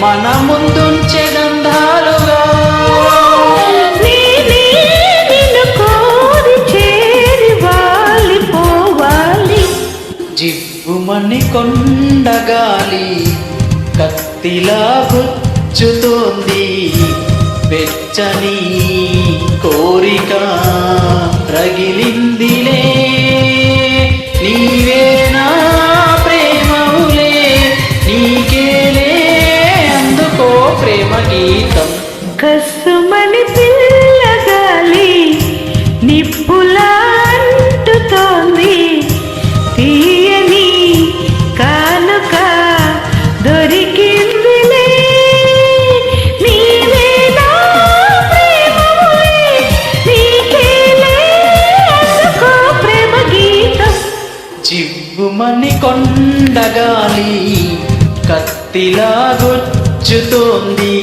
మన ముందుంచే గంధాలుగా జివ్వుమణి కొండ గాలి కత్తిలా గుచ్చుతోంది. వెచ్చని కోరిక కసుమని పిల్లగాలి నిప్పులా అంటుతోంది తీయని కానుక దొరికింది నీవే ప్రేమ గీతం జివ్వుమని కొండగాలి కత్తిలా గుచ్చుతోంది